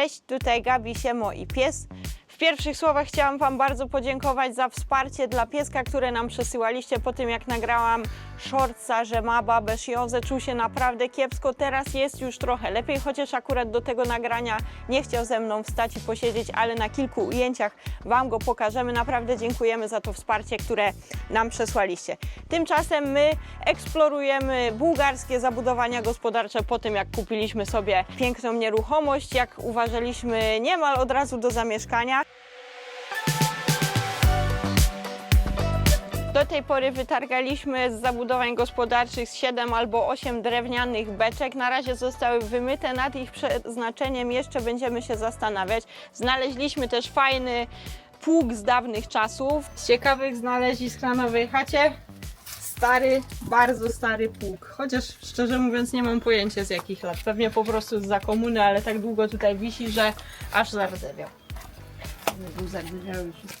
Cześć, tutaj Gabi, Siemo i pies. W pierwszych słowach chciałam Wam bardzo podziękować za wsparcie dla pieska, które nam przesyłaliście po tym, jak nagrałam shortsa, że ma babę Shiozę. Czuł się naprawdę kiepsko, teraz jest już trochę lepiej, chociaż akurat do tego nagrania nie chciał ze mną wstać i posiedzieć, ale na kilku ujęciach Wam go pokażemy. Naprawdę dziękujemy za to wsparcie, które nam przesłaliście. Tymczasem my eksplorujemy bułgarskie zabudowania gospodarcze po tym, jak kupiliśmy sobie piękną nieruchomość, jak uważaliśmy niemal od razu do zamieszkania. Do tej pory wytargaliśmy z zabudowań gospodarczych z 7 albo 8 drewnianych beczek. Na razie zostały wymyte. Nad ich przeznaczeniem jeszcze będziemy się zastanawiać. Znaleźliśmy też fajny pług z dawnych czasów. Z ciekawych znalezisk na nowej chacie stary, bardzo stary pług. Chociaż szczerze mówiąc nie mam pojęcia z jakich lat. Pewnie po prostu za komuny, ale tak długo tutaj wisi, że aż zardzewiał.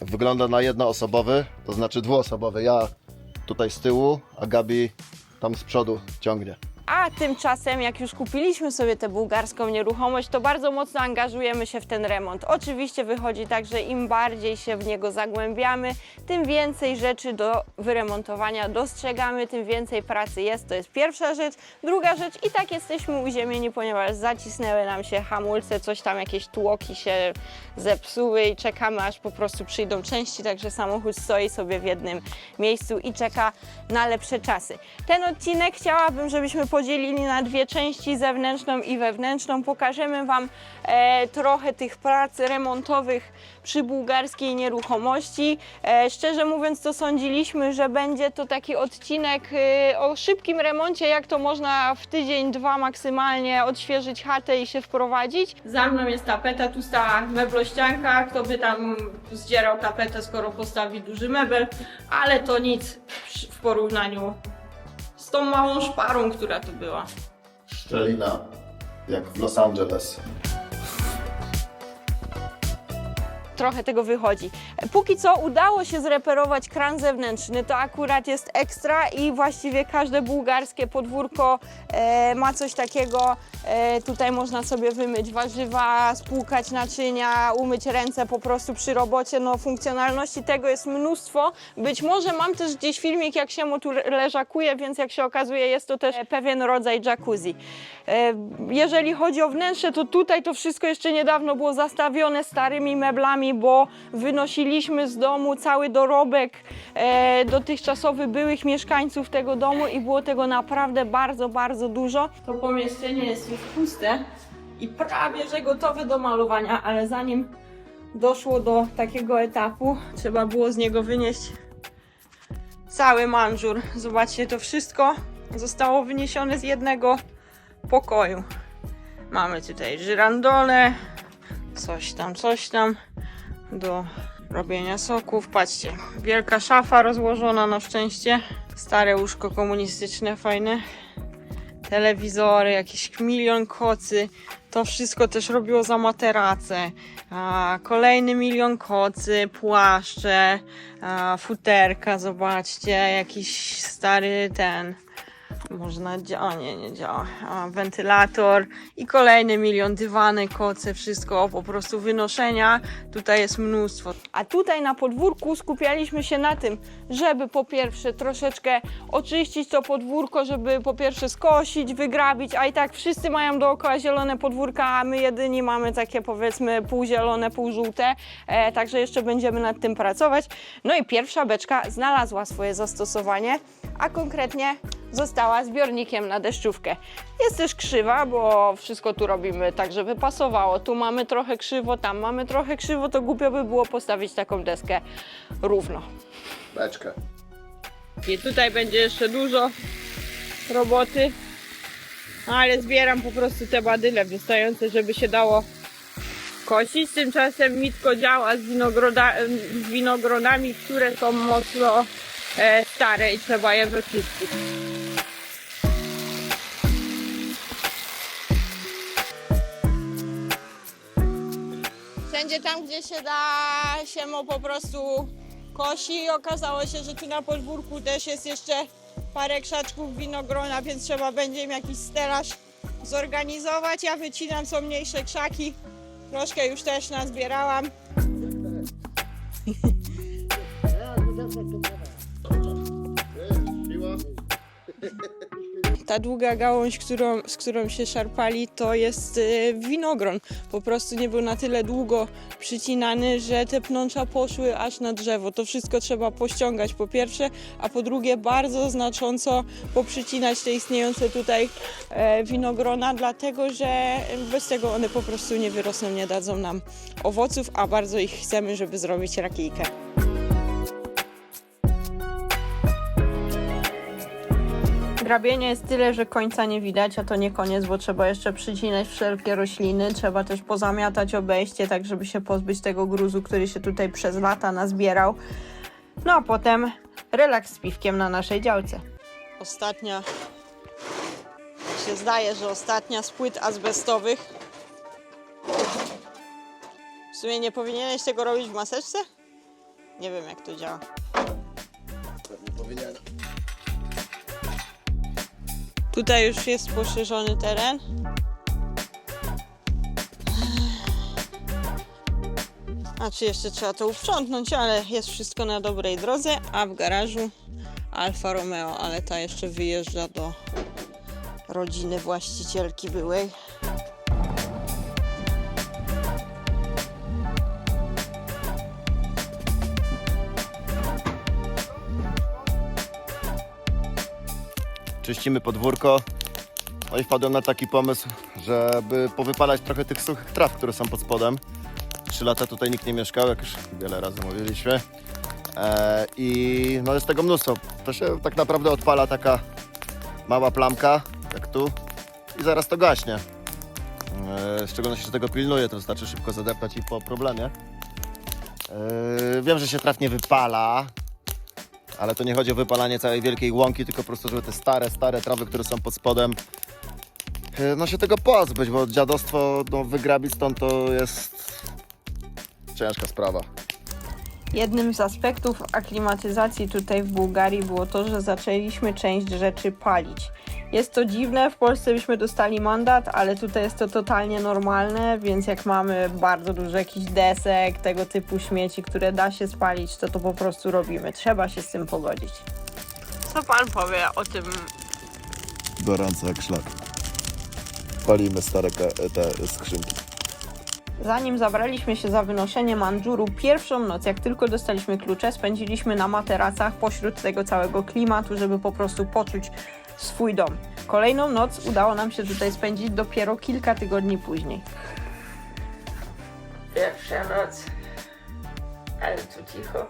Wygląda na jednoosobowy, to znaczy dwuosobowy. Ja tutaj z tyłu, a Gabi tam z przodu ciągnie. A tymczasem, jak już kupiliśmy sobie tę bułgarską nieruchomość, to bardzo mocno angażujemy się w ten remont. Oczywiście wychodzi tak, że im bardziej się w niego zagłębiamy, tym więcej rzeczy do wyremontowania dostrzegamy, tym więcej pracy jest. To jest pierwsza rzecz. Druga rzecz, i tak jesteśmy uziemieni, ponieważ zacisnęły nam się hamulce, coś tam, jakieś tłoki się zepsuły i czekamy, aż po prostu przyjdą części, także samochód stoi sobie w jednym miejscu i czeka na lepsze czasy. Ten odcinek chciałabym, żebyśmy podzielili na dwie części, zewnętrzną i wewnętrzną. Pokażemy Wam e, trochę tych prac remontowych przy bułgarskiej nieruchomości. E, szczerze mówiąc, to sądziliśmy, że będzie to taki odcinek e, o szybkim remoncie, jak to można w tydzień, dwa maksymalnie odświeżyć chatę i się wprowadzić. Za mną jest tapeta, tu stała meblościanka, kto by tam zdzierał tapetę, skoro postawi duży mebel, ale to nic w porównaniu z tą małą szparą, która tu była. Szczelina, jak w Los Angeles. trochę tego wychodzi. Póki co udało się zreperować kran zewnętrzny, to akurat jest ekstra i właściwie każde bułgarskie podwórko e, ma coś takiego. E, tutaj można sobie wymyć warzywa, spłukać naczynia, umyć ręce po prostu przy robocie. No funkcjonalności tego jest mnóstwo. Być może mam też gdzieś filmik, jak się mu tu leżakuje, więc jak się okazuje jest to też pewien rodzaj jacuzzi. E, jeżeli chodzi o wnętrze, to tutaj to wszystko jeszcze niedawno było zastawione starymi meblami, bo wynosiliśmy z domu cały dorobek e, dotychczasowy byłych mieszkańców tego domu i było tego naprawdę bardzo, bardzo dużo. To pomieszczenie jest już puste i prawie, że gotowe do malowania, ale zanim doszło do takiego etapu, trzeba było z niego wynieść cały manżur. Zobaczcie, to wszystko zostało wyniesione z jednego pokoju. Mamy tutaj żyrandole, coś tam, coś tam do robienia soków. Patrzcie, wielka szafa rozłożona na szczęście. Stare łóżko komunistyczne, fajne. Telewizory, jakiś milion kocy. To wszystko też robiło za materace. A, kolejny milion kocy, płaszcze, a, futerka, zobaczcie, jakiś stary ten można działa, nie, nie działa. A, wentylator i kolejny milion dywany, koce, wszystko po prostu wynoszenia. Tutaj jest mnóstwo. A tutaj na podwórku skupialiśmy się na tym, żeby po pierwsze troszeczkę oczyścić to podwórko, żeby po pierwsze skosić, wygrabić, a i tak wszyscy mają dookoła zielone podwórka, a my jedyni mamy takie powiedzmy półzielone, półżółte, e, także jeszcze będziemy nad tym pracować. No i pierwsza beczka znalazła swoje zastosowanie, a konkretnie została zbiornikiem na deszczówkę. Jest też krzywa, bo wszystko tu robimy tak, żeby pasowało. Tu mamy trochę krzywo, tam mamy trochę krzywo, to głupio by było postawić taką deskę równo. Beczkę. I tutaj będzie jeszcze dużo roboty, ale zbieram po prostu te badyle wystające, żeby się dało kosić. Tymczasem Mitko działa z, winogroda, z winogronami, które są mocno e, stare i trzeba je wyczyścić. Wszędzie tam, gdzie się da, się mo po prostu kosi. Okazało się, że tu na podwórku też jest jeszcze parę krzaczków winogrona, więc trzeba będzie im jakiś stelaż zorganizować. Ja wycinam co mniejsze krzaki, Troszkę już też nazbierałam. Ta długa gałąź, którą, z którą się szarpali, to jest y, winogron. Po prostu nie był na tyle długo przycinany, że te pnącza poszły aż na drzewo. To wszystko trzeba pościągać po pierwsze, a po drugie bardzo znacząco poprzycinać te istniejące tutaj e, winogrona, dlatego że bez tego one po prostu nie wyrosną, nie dadzą nam owoców, a bardzo ich chcemy, żeby zrobić rakijkę. Grabienie jest tyle, że końca nie widać, a to nie koniec, bo trzeba jeszcze przycinać wszelkie rośliny, trzeba też pozamiatać obejście, tak żeby się pozbyć tego gruzu, który się tutaj przez lata nazbierał. No a potem relaks z piwkiem na naszej działce. Ostatnia, się zdaje, że ostatnia z płyt azbestowych. W sumie nie powinieneś tego robić w maseczce? Nie wiem jak to działa. Pewnie powinien. Tutaj już jest poszerzony teren. A czy jeszcze trzeba to uprzątnąć, ale jest wszystko na dobrej drodze, a w garażu Alfa Romeo, ale ta jeszcze wyjeżdża do rodziny właścicielki byłej. Czyścimy podwórko. No i wpadłem na taki pomysł, żeby powypalać trochę tych suchych traw, które są pod spodem. Trzy lata tutaj nikt nie mieszkał, jak już wiele razy mówiliśmy. E, I no jest tego mnóstwo. To się tak naprawdę odpala taka mała plamka, jak tu, i zaraz to gaśnie. E, w szczególności, tego pilnuję, to wystarczy szybko zadeptać i po problemie. E, wiem, że się traw nie wypala, ale to nie chodzi o wypalanie całej wielkiej łąki, tylko po prostu, żeby te stare, stare trawy, które są pod spodem, e, no się tego pozbyć, bo dziadostwo no, wygrabić stąd to jest ciężka sprawa. Jednym z aspektów aklimatyzacji tutaj w Bułgarii było to, że zaczęliśmy część rzeczy palić. Jest to dziwne, w Polsce byśmy dostali mandat, ale tutaj jest to totalnie normalne, więc jak mamy bardzo dużo jakichś desek, tego typu śmieci, które da się spalić, to to po prostu robimy. Trzeba się z tym pogodzić. Co pan powie o tym? Gorąco jak szlak. Palimy stare te skrzynki. Zanim zabraliśmy się za wynoszenie mandżuru, pierwszą noc, jak tylko dostaliśmy klucze, spędziliśmy na materacach pośród tego całego klimatu, żeby po prostu poczuć swój dom. Kolejną noc udało nam się tutaj spędzić dopiero kilka tygodni później. Pierwsza noc, ale tu cicho.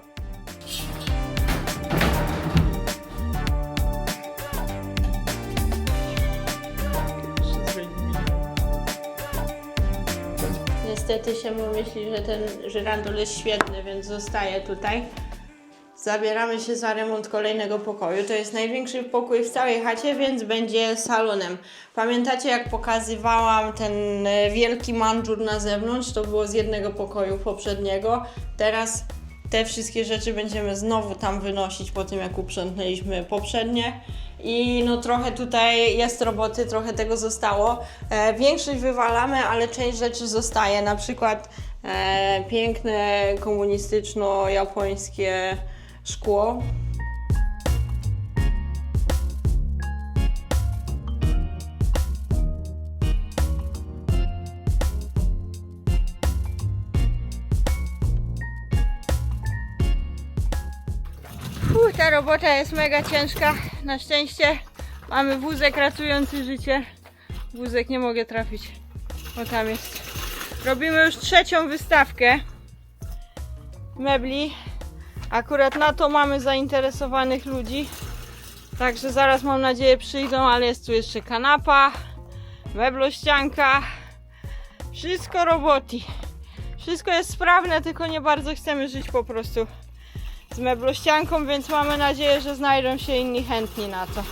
Niestety się myśli, że ten żyrandol jest świetny, więc zostaje tutaj. Zabieramy się za remont kolejnego pokoju. To jest największy pokój w całej chacie, więc będzie salonem. Pamiętacie, jak pokazywałam ten e, wielki mandżur na zewnątrz? To było z jednego pokoju poprzedniego. Teraz te wszystkie rzeczy będziemy znowu tam wynosić po tym, jak uprzątnęliśmy poprzednie. I no trochę tutaj jest roboty, trochę tego zostało. E, większość wywalamy, ale część rzeczy zostaje. Na przykład e, piękne komunistyczno-japońskie szkło. Ta robota jest mega ciężka. Na szczęście mamy wózek ratujący życie. Wózek nie mogę trafić. O tam jest. Robimy już trzecią wystawkę mebli. Akurat na to mamy zainteresowanych ludzi. Także zaraz mam nadzieję przyjdą, ale jest tu jeszcze kanapa, meblościanka. Wszystko roboty. Wszystko jest sprawne, tylko nie bardzo chcemy żyć po prostu z meblościanką, więc mamy nadzieję, że znajdą się inni chętni na to.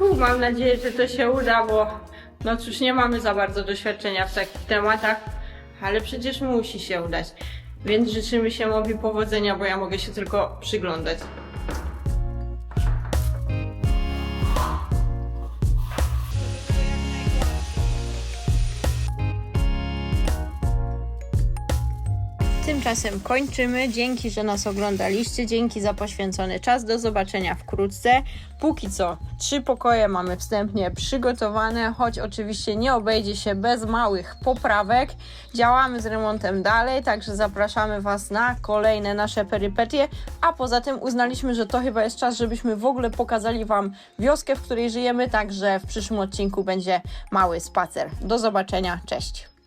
Uf, mam nadzieję, że to się uda, bo no cóż, nie mamy za bardzo doświadczenia w takich tematach, ale przecież musi się udać. Więc życzymy się Mowi powodzenia, bo ja mogę się tylko przyglądać. Tymczasem kończymy. Dzięki, że nas oglądaliście. Dzięki za poświęcony czas. Do zobaczenia wkrótce. Póki co, trzy pokoje mamy wstępnie przygotowane, choć oczywiście nie obejdzie się bez małych poprawek. Działamy z remontem dalej, także zapraszamy Was na kolejne nasze perypetie. A poza tym uznaliśmy, że to chyba jest czas, żebyśmy w ogóle pokazali Wam wioskę, w której żyjemy. Także w przyszłym odcinku będzie mały spacer. Do zobaczenia. Cześć.